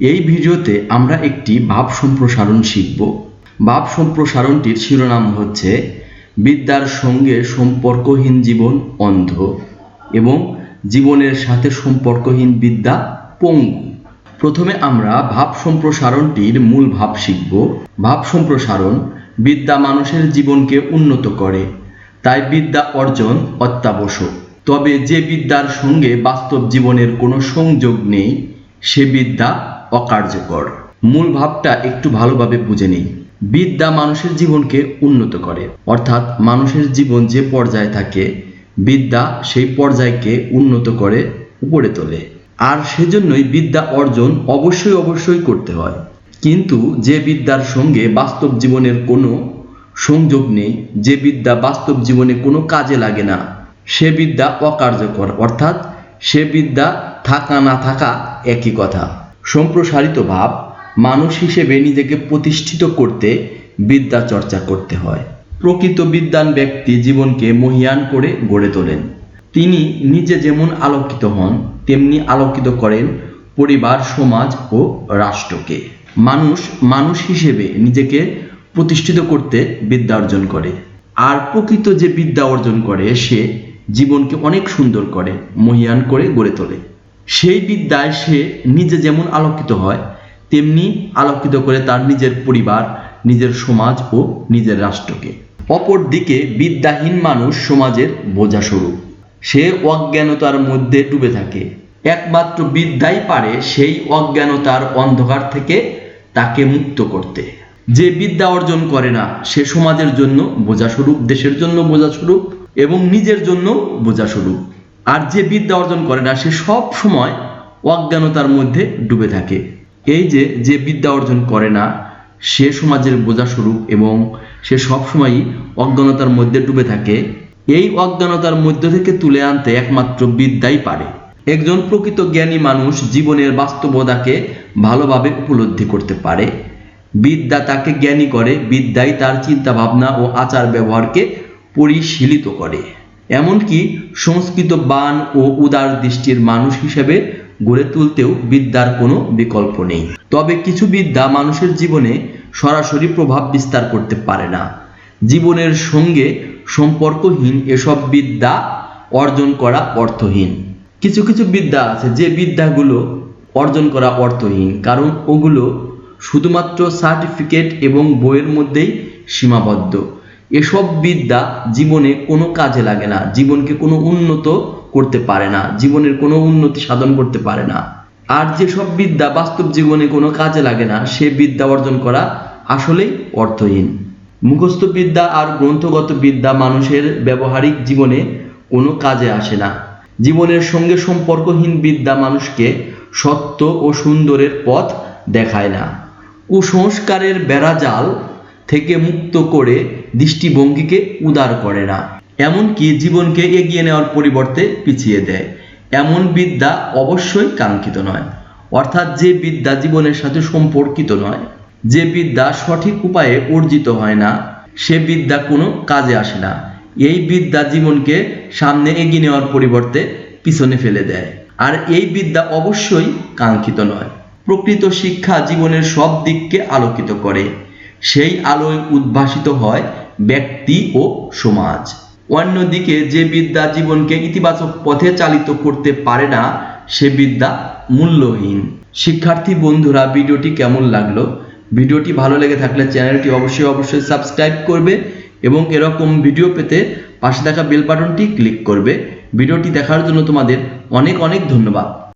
এই ভিডিওতে আমরা একটি ভাব সম্প্রসারণ শিখব। ভাব সম্প্রসারণটির শিরোনাম হচ্ছে, বিদ্যার সঙ্গে সম্পর্কহীন জীবন অন্ধ এবং জীবনের সাথে সম্পর্কহীন বিদ্যা পঙ্গু। প্রথমে আমরা ভাব সম্প্রসারণটির মূল ভাব শিখব। ভাব সম্প্রসারণ বিদ্যা মানুষের জীবনকে উন্নত করে, তাই বিদ্যা অর্জন অত্যাবশ্যক। তবে যে বিদ্যার সঙ্গে বাস্তব জীবনের কোনো সংযোগ নেই, সে বিদ্যা অকার্যকর। মূল ভাবটা একটু ভালোভাবে বুঝে নেই। বিদ্যা মানুষের জীবনকে উন্নত করে। অর্থাৎ মানুষের জীবন যে পর্যায়ে থাকে, বিদ্যা সেই পর্যায়কে উন্নত করে, উপরে তোলে। আর সেজন্যই বিদ্যা অর্জন অবশ্যই অবশ্যই করতে হয়। কিন্তু যে বিদ্যার সঙ্গে বাস্তব জীবনের কোনো সংযোগ নেই, যে বিদ্যা বাস্তব জীবনে কোনো কাজে লাগে না, সে বিদ্যা অকার্যকর। অর্থাৎ সে বিদ্যা থাকা না থাকা একই কথা। সম্প্রসারিত ভাব মানুষ হিসেবে নিজেকে প্রতিষ্ঠিত করতে বিদ্যা চর্চা করতে হয়। প্রকৃত বিদ্যান ব্যক্তি জীবনকে মহিয়ান করে গড়ে তোলেন। তিনি নিজে যেমন আলোকিত হন, তেমনি আলোকিত করেন পরিবার, সমাজ ও রাষ্ট্রকে। মানুষ মানুষ হিসেবে নিজেকে প্রতিষ্ঠিত করতে বিদ্যা অর্জন করে। আর প্রকৃত যে বিদ্যা অর্জন করে, সে জীবনকে অনেক সুন্দর করে, মহিয়ান করে গড়ে তোলে। সেই বিদ্যায় সে নিজে যেমন আলোকিত হয়, তেমনি আলোকিত করে তার নিজের পরিবার, নিজের সমাজ ও নিজের রাষ্ট্রকে। অপরদিকে বিদ্যাহীন মানুষ সমাজের বোঝাস্বরূপ। সে অজ্ঞানতার মধ্যে ডুবে থাকে। একমাত্র বিদ্যাই পারে সেই অজ্ঞানতার অন্ধকার থেকে তাকে মুক্ত করতে। যে বিদ্যা অর্জন করে না, সে সমাজের জন্য বোঝাস্বরূপ, দেশের জন্য বোঝাস্বরূপ এবং নিজের জন্য বোঝাস্বরূপ। আর যে বিদ্যা অর্জন করে না, সে সব সময় অজ্ঞানতার মধ্যে ডুবে থাকে। এই যে যে বিদ্যা অর্জন করে না, সে সমাজের বোঝাস্বরূপ এবং সে সবসময়ই অজ্ঞানতার মধ্যে ডুবে থাকে। এই অজ্ঞানতার মধ্য থেকে তুলে আনতে একমাত্র বিদ্যাই পারে। একজন প্রকৃত জ্ঞানী মানুষ জীবনের বাস্তবতাকে ভালোভাবে উপলব্ধি করতে পারে। বিদ্যা তাকে জ্ঞানী করে, বিদ্যাই তার চিন্তা ভাবনা ও আচার ব্যবহারকে পরিশীলিত করে। এমনকি সংস্কৃত বান ও উদার দৃষ্টির মানুষ হিসেবে গড়ে তুলতেও বিদ্যার কোনো বিকল্প নেই। তবে কিছু বিদ্যা মানুষের জীবনে সরাসরি প্রভাব বিস্তার করতে পারে না। জীবনের সঙ্গে সম্পর্কহীন এসব বিদ্যা অর্জন করা অর্থহীন। কিছু কিছু বিদ্যা আছে যে বিদ্যাগুলো অর্জন করা অর্থহীন, কারণ ওগুলো শুধুমাত্র সার্টিফিকেট এবং বইয়ের মধ্যেই সীমাবদ্ধ। এসব বিদ্যা জীবনে কোনো কাজে লাগে না, জীবনকে কোনো উন্নত করতে পারে না, জীবনের কোনো উন্নতি সাধন করতে পারে না। আর যেসব বিদ্যা বাস্তব জীবনে কোনো কাজে লাগে না, সে বিদ্যা অর্জন করা আসলেই অর্থহীন। মুখস্থ বিদ্যা আর গ্রন্থগত বিদ্যা মানুষের ব্যবহারিক জীবনে কোনো কাজে আসে না। জীবনের সঙ্গে সম্পর্কহীন বিদ্যা মানুষকে সত্য ও সুন্দরের পথ দেখায় না। কুসংস্কারের বেড়াজাল থেকে মুক্ত করে দৃষ্টিভঙ্গিকে উদার করে না। এমনকি জীবনকে এগিয়ে নেওয়ার পরিবর্তে পিছিয়ে দেয়। এমন বিদ্যা অবশ্যই কাঙ্ক্ষিত নয়। অর্থাৎ যে বিদ্যা জীবনের সাথে সম্পর্কিত নয়, যে বিদ্যা সঠিক উপায়ে অর্জিত হয় না, সে বিদ্যা কোনো কাজে আসে না। এই বিদ্যা জীবনকে সামনে এগিয়ে নেওয়ার পরিবর্তে পিছনে ফেলে দেয়। আর এই বিদ্যা অবশ্যই কাঙ্ক্ষিত নয়। প্রকৃত শিক্ষা জীবনের সব দিককে আলোকিত করে। সেই আলোয় উদ্ভাসিত হয় ব্যক্তি ও সমাজ। অন্যদিকে যে বিদ্যা জীবনকে ইতিবাচক পথে চালিত করতে পারে না, সে বিদ্যা মূল্যহীন। শিক্ষার্থী বন্ধুরা, ভিডিওটি কেমন লাগল? ভিডিওটি ভালো লেগে থাকলে চ্যানেলটি অবশ্যই অবশ্যই সাবস্ক্রাইব করবে এবং এরকম ভিডিও পেতে পাশে থাকা বেল বাটনটি ক্লিক করবে। ভিডিওটি দেখার জন্য তোমাদের অনেক অনেক ধন্যবাদ।